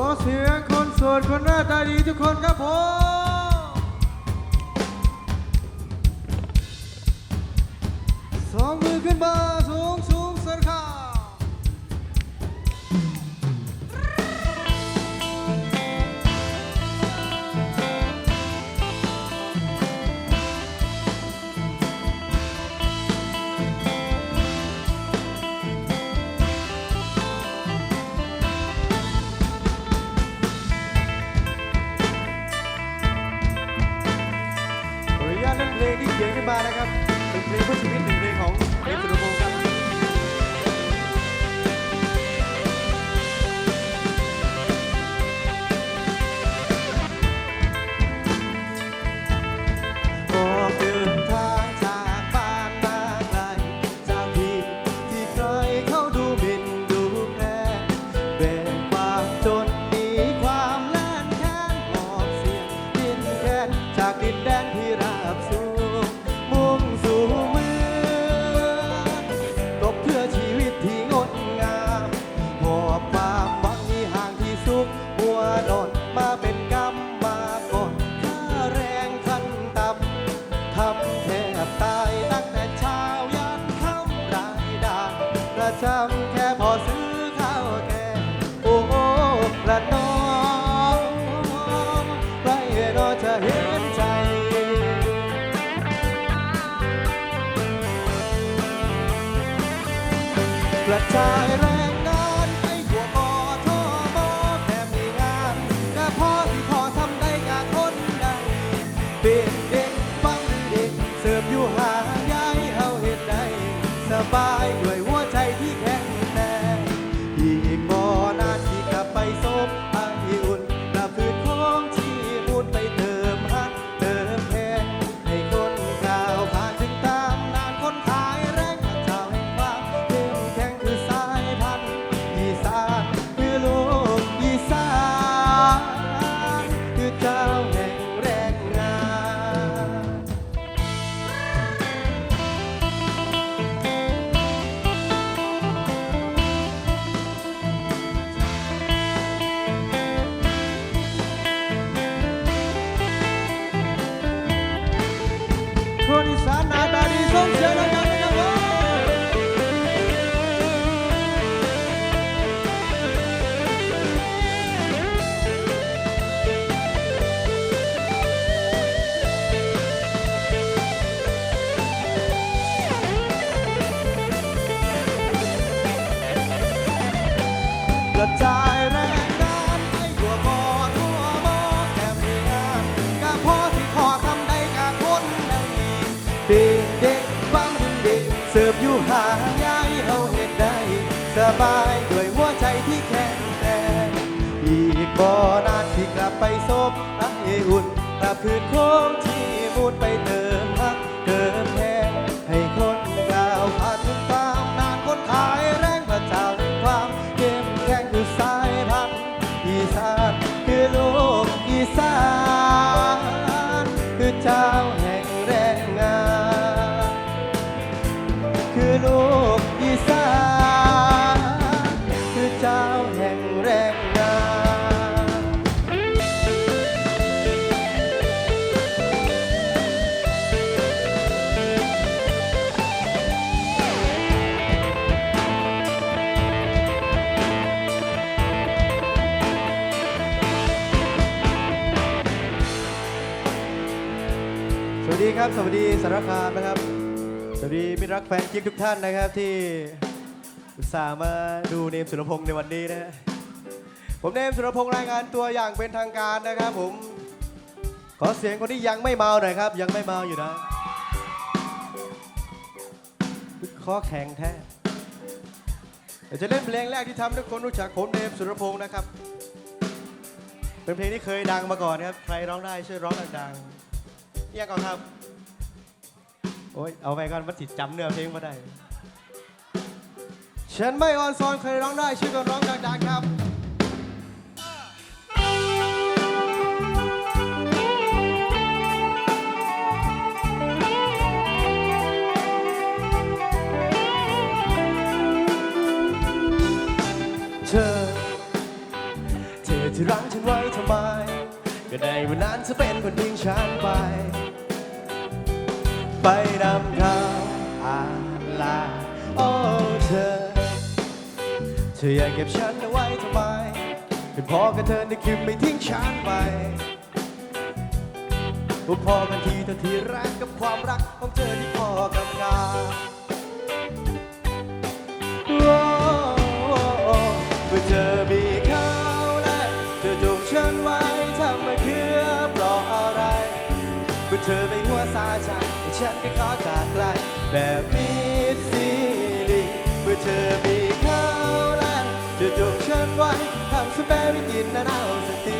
อเสียงคนโสดคนหน้าตาดีทุกคนครับผมสองมือขึ้นมาสูงส งที่เขียนขึ้นมานะครับเป็นเพลงเพื่อชีวิตหนึ่งเพลงของเอ็มสุรพงศ์ครับ สบายด้วยหัวใจที่แข็งแรงอีกบ่นานที่กลับไปซบไออุ่นกลับคืนโค้งที่มุดไปเติมฮักเติมแทนให้คนก้าวผ่านทุกความนานคนขายแรงพระเจ้าแห่งความเข้มแข็งคือสายพันธุ์อีสานคือโลกอีสานคือเจ้าแห่งแรงงานคือโลก สวัสดีครับ สวัสดีสารคามนะครับ สวัสดีมิตรรักแฟนกิ๊กทุกท่านนะครับที่อุตส่าห์มาดูเนมสุรพงศ์ในวันนี้นะฮะผมเนมสุรพงศ์รายงานตัวอย่างเป็นทางการนะครับ ผม ขอเสียงคนที่ยังไม่เมาหน่อยครับ ยังไม่เมาอยู่นะข้อแข็งแท้เดี๋ยวจะเล่นเพลงแรกที่ทำให้ทุกคนรู้จักผมเนมสุรพงศ์นะครับ เป็นเพลงที่เคยดังมาก่อนนะครับ ใครร้องได้ช่วยร้องดังๆเรียกก่อนครับ โอ้ยเอาไปก่อนมันติดจำเนื้อเพลงมาได้ ฉันไม่ออนซอนใครร้องได้ช่วยกันร้องดังๆครับเธอเธอที่รั้งฉันไว้ทำไม ก็ในวันนั้นเธอเป็นคนทิ้งฉันไป ไป ธออยากเก็บฉันเอาไว้ทำไมเป็นพ่อกับเธอในคืนไม่ทิ้งฉันไปว่าพอกันทีเธอที่รักกับความรักของเธอที่พอกับงานเมื่อเธอมีเขาและเธอจูงฉันไว้ทำมาเพื่อเพราะอะไรเมื่อเธอไม่หัวซาใจฉันก็ขอจากไกลแบบนี้สิดีเมื่อเธอมี ไว้ทำฉันแบบไม่กินนะเอาสักที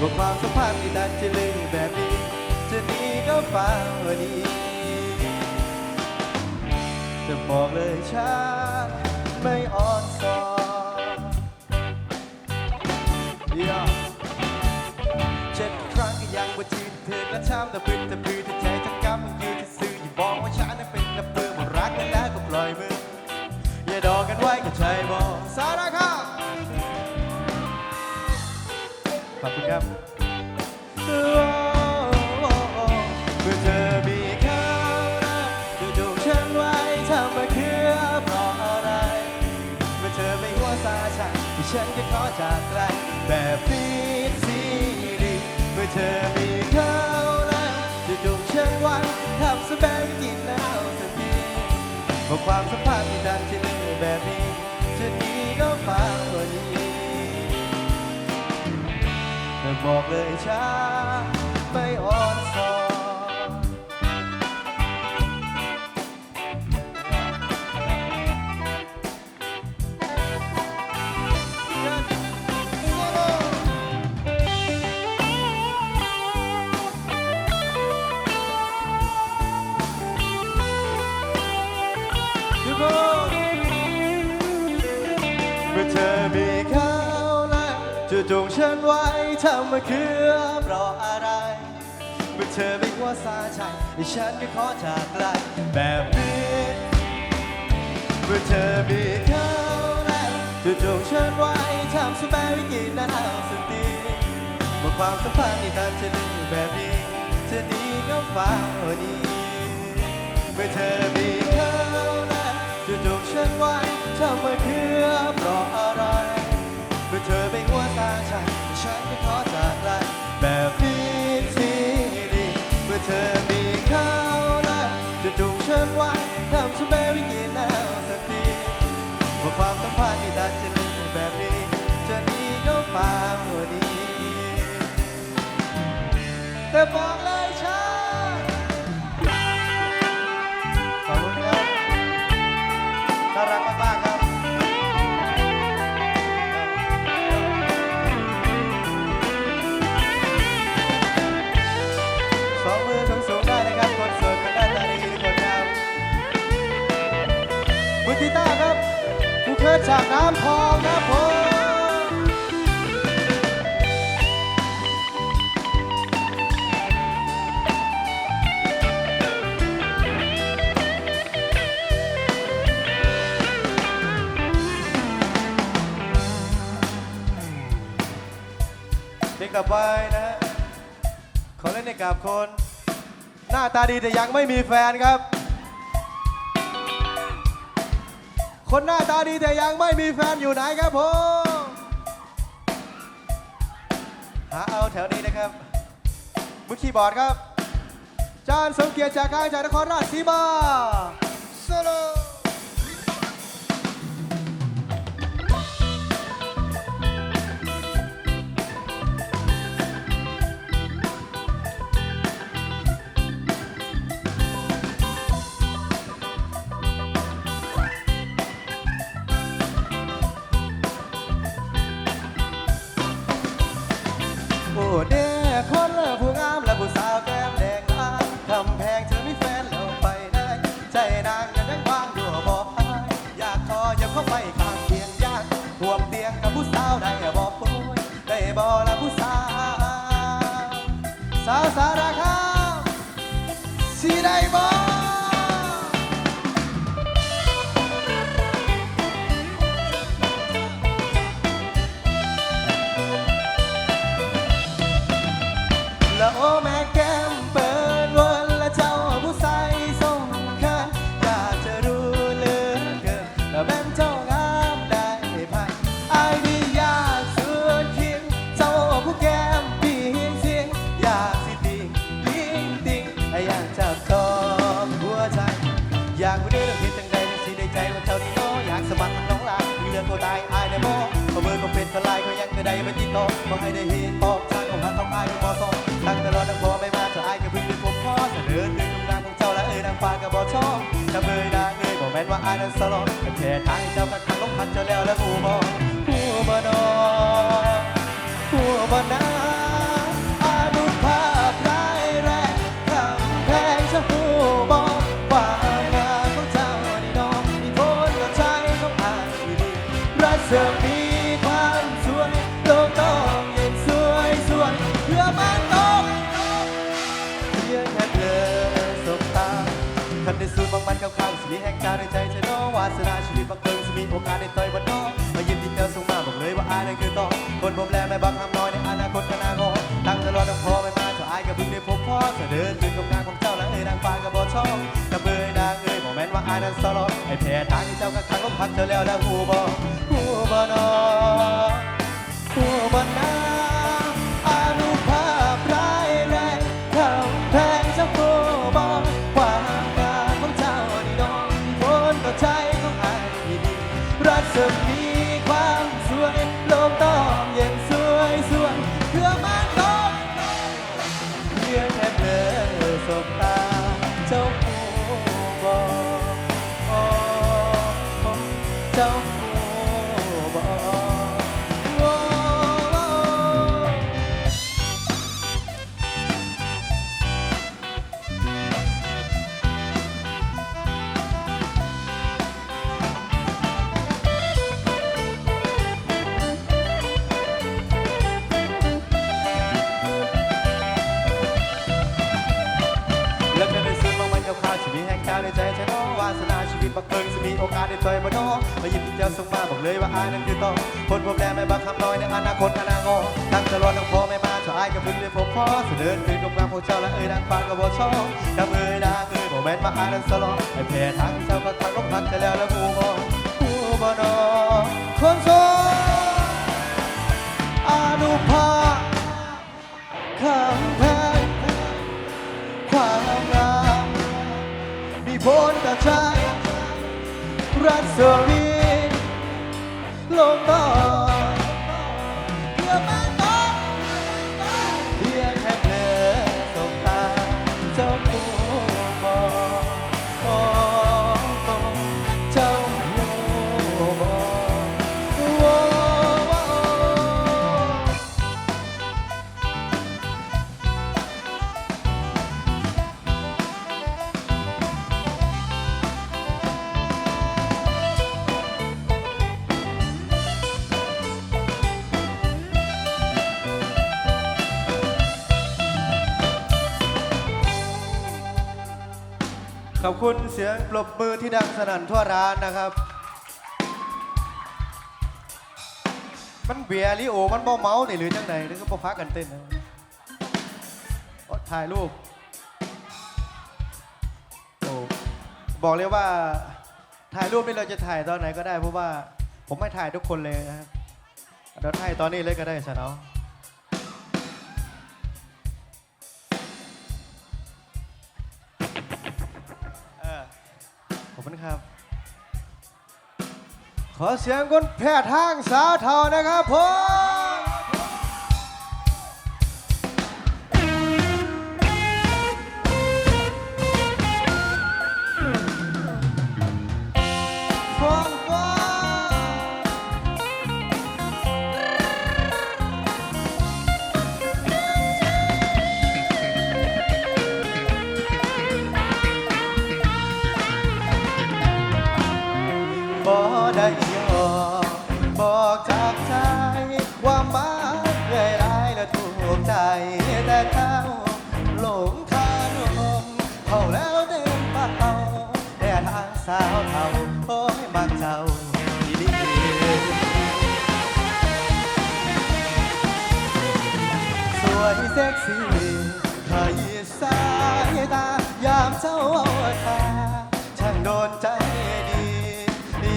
ว่าความสัมพันธ์ที่ดันจะลืมแบบนี้ จะหนีก็ฟ้าวันนี้จะบอกเลยฉันไม่อ่อนสอน yeah. เจ็ดครั้งก็ยังว่าจืดเธอกระช้ำแต่พื้นแต่พื้นแต่ใจทั้ ครับเมื่อเธอมีเขาแล้วจะจูงฉันไว้ทำมาเคือเพราะอะไร เมื่อเธอไม่หัวซาฉันที่ฉันก็ขอจากไกลแบบฟีดซีดีเมื่อเธอมีเขาแล้วจะจูงฉันไว้ทำสบายกินแล้วสักทีเพราะความสัมพันธ์ บอกเลยช้า จะจงฉันไว้ทำมาคือเพราะอะไรเมื่อเธอไม่ว่าสาใจฉันก็ขอจากไกลแบบนี้เมื่อเธอมีเขาแล้วจะจงฉันไว้ทำสบายวิกินนั้นเอาสติเมื่อความสัมพันธ์ที่ตันจะลืมแบบนี้จะดีก็ฟ้าวันนี้เมื่อเธอมีเขาแล้วจะจงฉันไว้ทำมาเพื่อเพราะอะไร เมื่อเธอไปหัวตาฉันฉันก็ขอจากไกลแบบนี้สิดีเมื่อเธอ กับคน หน้าตาดีแต่ยังไม่มีแฟนครับ คนหน้าตาดีแต่ยังไม่มีแฟนอยู่ไหนครับผมหาเอาแถวนี้นะครับมือคีย์บอร์ดครับ จานสมเกียรติจากกลางจากนครราชสีมาโซโล เข้าไปขางเตียงยากห่วเตียงกับผู้สาวได้บอกปุ้ยได้บอกละผู้สาว สาวสารคามสีได้บอก กให้ได้เห็นบอกทางของทางต้องอายเป็นมอสองตั้งแต่รอตั้งพอไม่มาเธอายก็เพิ่งเป็นผมขอเสนอถึงกำลังของเจ้าและเอ่ยนางฟ้าก็บอชอบจะเบยนางเอ่ยบอกแม่นว่าอายนั้นสลอนแค่ทางให้เจ้ากักขังลงพันเจ้าแล้วแล้วผู้บอกผู้บ่นอผู้บ่นาอานุภาพร้ายแรงคำแพงจะผู้บอกความงามของเจ้านี่น้องมีโทษกับใจของอายอยู่ดีรักเสริมมี มีแห่งการในใจเธอน้องวาสนาชีวิตบางเกิงสิมีโอกาสได้ต่อยบนน้องมายิ้มที่เธอส่งมาบอกเลยว่าอายนั่นคือต้องคนผมแลไม่บังคำน้อยในอนาคตก็นางอตั้งแต่รอตั้งพอไม่มาเจ้าอายก็เพิ่งได้พบพ่อเสด็จถึงกับงานของเจ้าและเอ่ยนางฟ้าก็บ่ชอบกับเบยนางเอ่ยบอกแม่นว่าอายนั้นสลอดให้แพ้ทางที่เจ้ากักขังลมพัดเธอแล้วแล้วผู้บ่ผู้บ่นอผู้ เลยว่าอายนั้นคือต้องคนผมแลไม่บังคำน้อยในอนาคตอนางอตั้งแต่รอตั้งพอไม่มาชาอายกับพึ่งได้พบพ่อเสด็จคืนกำลังของเจ้าและเอ่ยดังฟังก็บ่ชอบกับเอ้ยนางเอ่ยบอกแม่นว่าอายนั้นสลอให้แพ้ทางเจ้าก็ทางลงพักจะแล้วแล้วผู้บ่ผู้บ่นอน ขอบคุณเสียงปรบมือที่ดังสนั่นทั่วร้านนะครับ มันเบียร์ลิโอ มันบ่เมานี่หรือจังใดหรือก็บ่พักกันเต้นนะถ่ายรูปโอ้บอกเลยว่าถ่ายรูปนี่เราจะถ่ายตอนไหนก็ได้เพราะว่าผมไม่ถ่ายทุกคนเลยนะครับเดี๋ยวถ่ายตอนนี้เลยก็ได้สนเอาเคุณครับ ขอเสียงคนแพทย์ทางสาวเทานะครับผม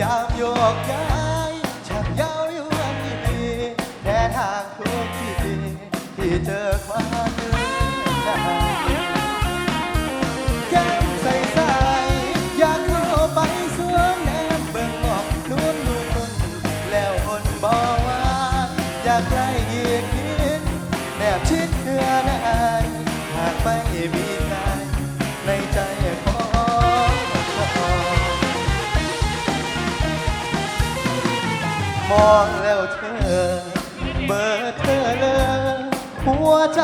ยามโยกย้าย มองแล้วเธอ เบอร์เธอเลย หัวใจ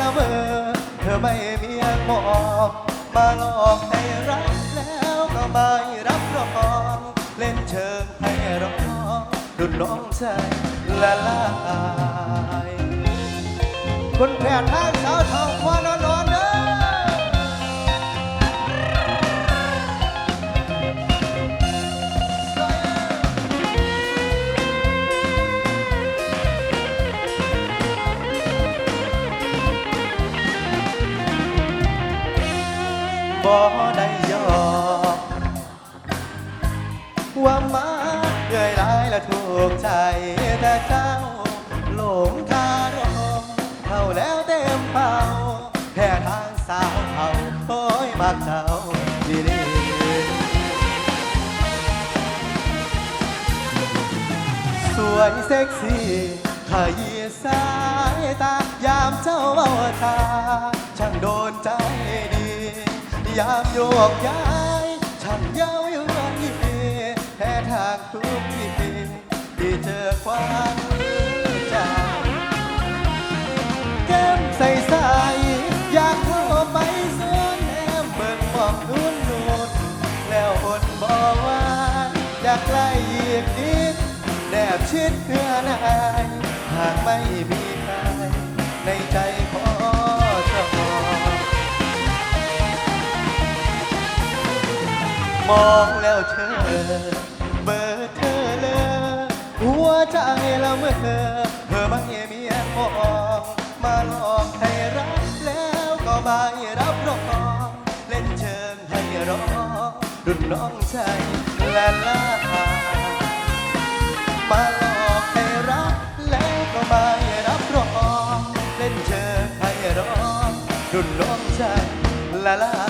ละเมอเธอไม่มีมองมาหลอกให้รักแล้วก็ไม่รับรองเล่นเชิงให้ร้องดุดน้องใจละลายคนแผนทางสาวทองควาน ซ็กซี่ขยี้สายตา ยามเจ้าเบาตา ช่างโดนใจดี ยามโยกย้ายช่างเย้าอยู่ยีแพ้ทางทุกทีที่เจอความ ชิดเพื่อนายหากไม่มีใครในใจขอเจ้ามองแล้วเธอเบอร์เธอเลยหัวใจละเมื่อเธอไม่มีมองมาหลอกให้รักแล้วก็ไม่รับรองเล่นเชิงให้รอรุ่นน้องใจและลาา รองเล่นเชิงให้รอรุ่นน้องใจละลา